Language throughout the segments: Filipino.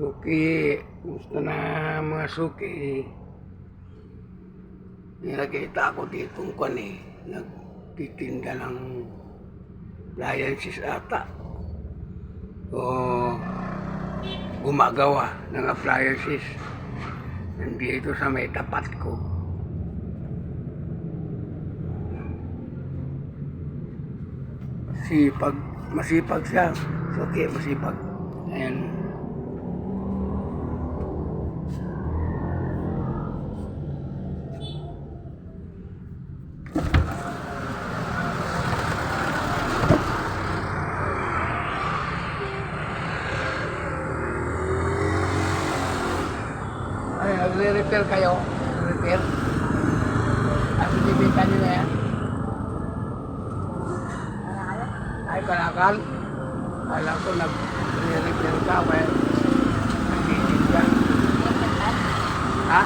Suki, gusto na mga suki. Nilagita ako dito kung eh. Nagtitinda ng appliances ata. O gumagawa ng appliances. Nandito sa may tapat ko. Sipag, masipag siya. Suki, masipag. Nagre-repair kayo? Repair? At binibenta nyo na yan? Ay, kalakal? Kala ko nag-repair ka, kaya nagbitin ka. Ha?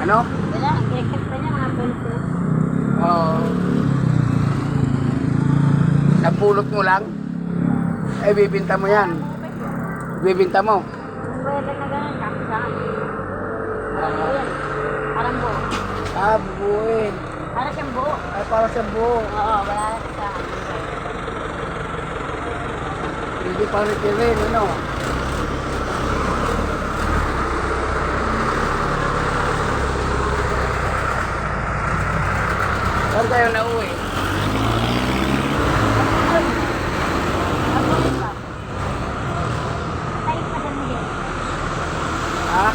Ano? Wala, record pa niya mga punto. Oo. Napulot mo lang? Eh, bibinta mo yan. Bibinta mo. Pwede na ganun, kapsaan. Parang buo yan. Parang buo. Ah, bubuin. Parang siyang buo. Ay, para sa buo. Oo, wala sa Hindi pa rin ano? Saan tayo na uwi? Ang buo pa. Tayo pa sa mga. Ha?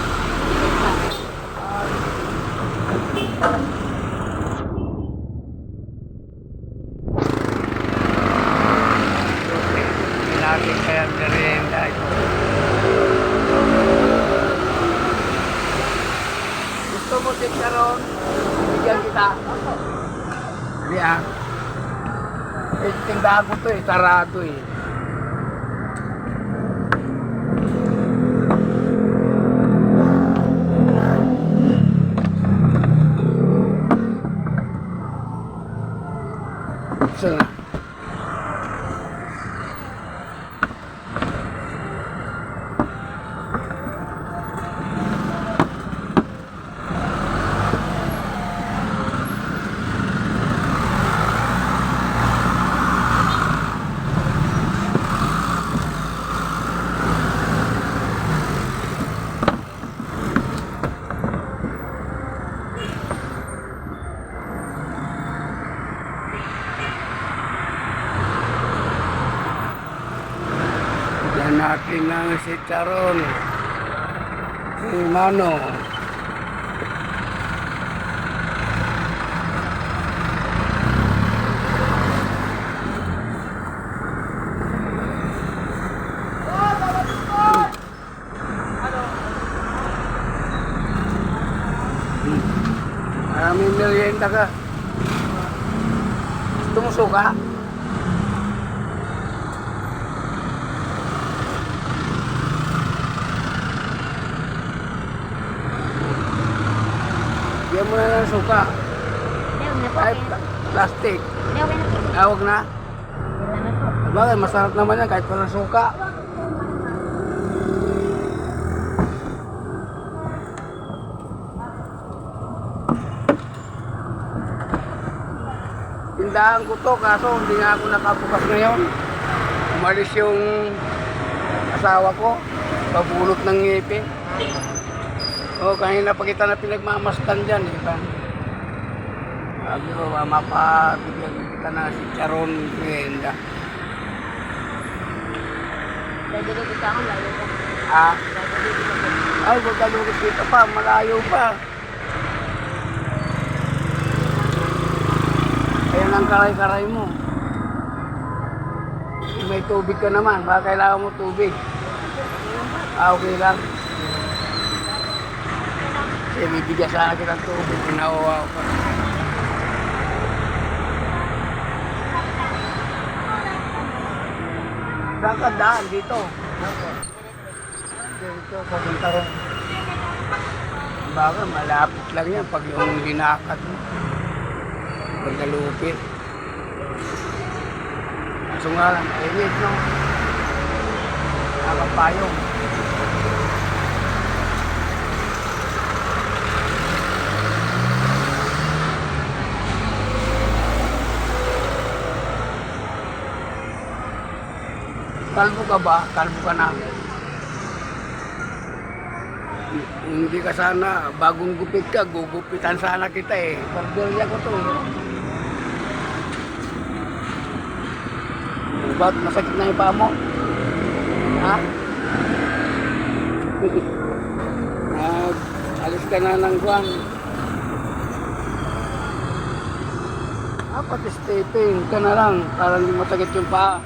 Lagi kaya merienda ito. Gusto mo si Sharon? Bigyan kita. Hindi ah. Ko to eh, sarado eh. Saan na? Natin ang si Charon. Si Mano. Hmm. Maraming merienda ka. Gusto mo suka? Bigyan mo na ng suka. Hindi, huwag na po. Ay, okay. plastic. Hindi, na po. Tawag na. Salamat po. Sabagay, masarap naman yan kahit walang suka. Tindahan ko to, kaso hindi nga ako nakabukas ngayon. Umalis yung asawa ko, pabulot ng ngipin. O, kanina pa kita na pinagmamastan dyan, di ba? Sabi ko, mapabigyan kita na si Charon dito sa akin, layo po. Ah, Pwede dito sa akin. ay, lumit dito pa, malayo pa. Ayan ang karay-karay mo. May tubig ka naman, baka kailangan mo tubig. Ah, okay lang. Kasi bibigyan sana kita ng tubig, pinawawa ko. Saan ka daan dito? Dito, papunta ron. Baka malapit lang yan pag yung linakad mo. Pagkalupit. Kaso nga lang, init no. Nakapayong. Kalbo ka ba? Kalbo ka na. Hindi ka sana, bagong gupit ka, gugupitan sana kita eh. Barberya ko to eh. Ba't masakit na yung paa mo? Ha? Nag, alis ka na ng buwan. Ah, pati stepping ka na lang para masakit yung paa.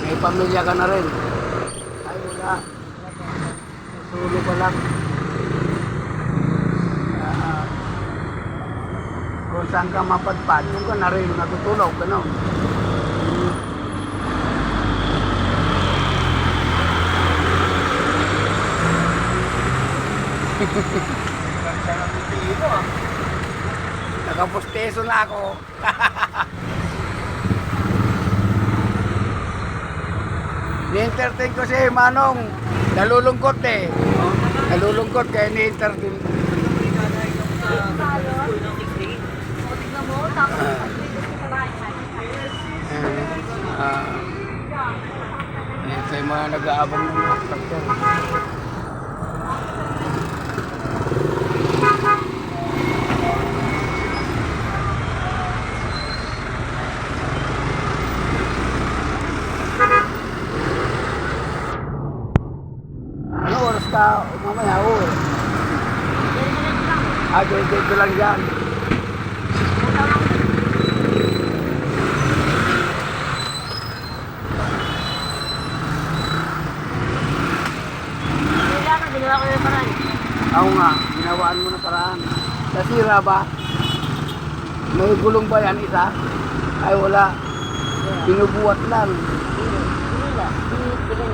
May pamilya ka na rin. Ay, wala. Sulo pa lang. Ah, kung saan ka mapadpad, doon ka na rin, natutulaw ka no. Nakaposteso na ako. Ni-entertain ko si Manong. Nalulungkot eh. Nalulungkot kaya ni-entertain. Ko sa bahay, Ah, yung mga nag-aabang ng traktor. Ka mamaya uwi? Ah, dito lang yan. Ginawa ko yung parang. Ako nga, ginawaan mo na paraan. Nasira ba? May gulong ba yan isa? Ay wala. Binubuhat lang. Hindi.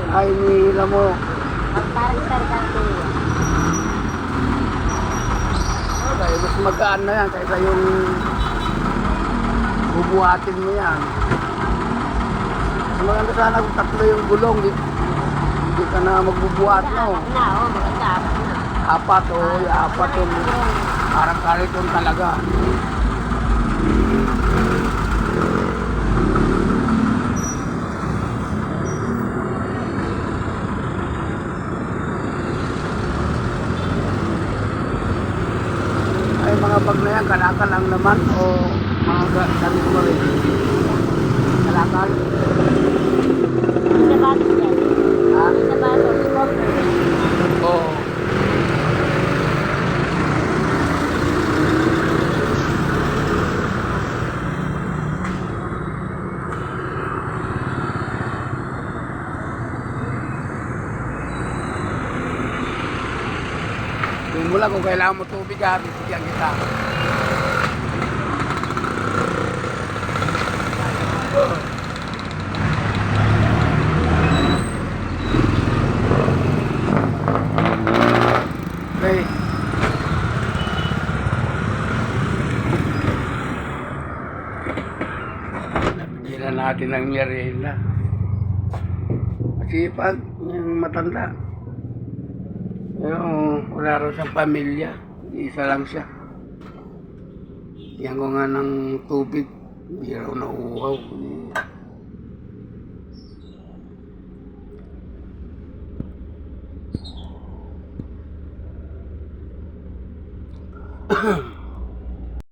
Ay nihila mo. Ko yun. Okay, mas magaan na yan kaysa yung bubuhatin mo yan. Maganda sana kung tatlo yung gulong. Di, hindi ka na magbubuhat no. na, oh, maganda apat na. Apat oh, apat yung parang kariton talaga mga bag na yan, kalakal lang naman o mga ga- ganito mo rin. Kalakal. Sa bato yan. Ha? Sa bato, smoker. Oo. Yung mula kung kailangan mo tubig ha, bibigyan kita. Na natin ng merienda. Kasi pag yung matanda, yung wala raw siyang pamilya, isa lang siya. Yan ko nga ng tubig, hindi raw nauuhaw.